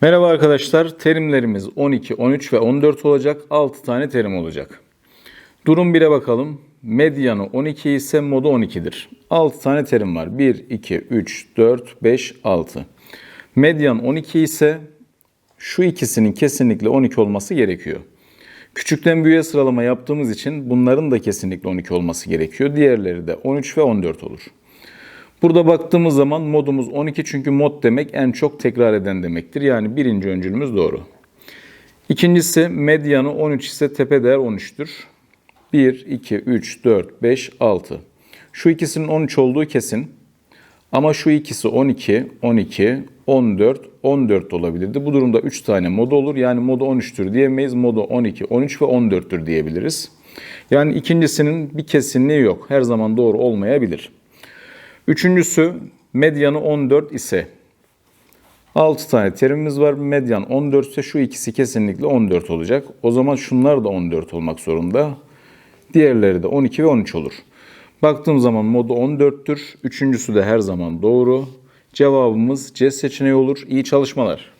Merhaba arkadaşlar. Terimlerimiz 12, 13 ve 14 olacak. 6 tane terim olacak. Durum 1'e bakalım. Medyanı 12 ise modu 12'dir. 6 tane terim var. 1, 2, 3, 4, 5, 6. Medyan 12 ise şu ikisinin kesinlikle 12 olması gerekiyor. Küçükten büyüğe sıralama yaptığımız için bunların da kesinlikle 12 olması gerekiyor. Diğerleri de 13 ve 14 olur. Burada baktığımız zaman modumuz 12 çünkü mod demek en çok tekrar eden demektir. Yani birinci öncülümüz doğru. İkincisi medyanı 13 ise tepe değer 13'tür. 1, 2, 3, 4, 5, 6. Şu ikisinin 13 olduğu kesin. Ama şu ikisi 12, 12, 14, 14 de olabilirdi. Bu durumda 3 tane mod olur. Yani modu 13'tür diyemeyiz. Modu 12, 13 ve 14'tür diyebiliriz. Yani ikincisinin bir kesinliği yok. Her zaman doğru olmayabilir. Üçüncüsü medyanı 14 ise 6 tane terimimiz var. Medyan 14 ise şu ikisi kesinlikle 14 olacak. O zaman şunlar da 14 olmak zorunda. Diğerleri de 12 ve 13 olur. Baktığım zaman modu 14'tür. Üçüncüsü de her zaman doğru. Cevabımız C seçeneği olur. İyi çalışmalar.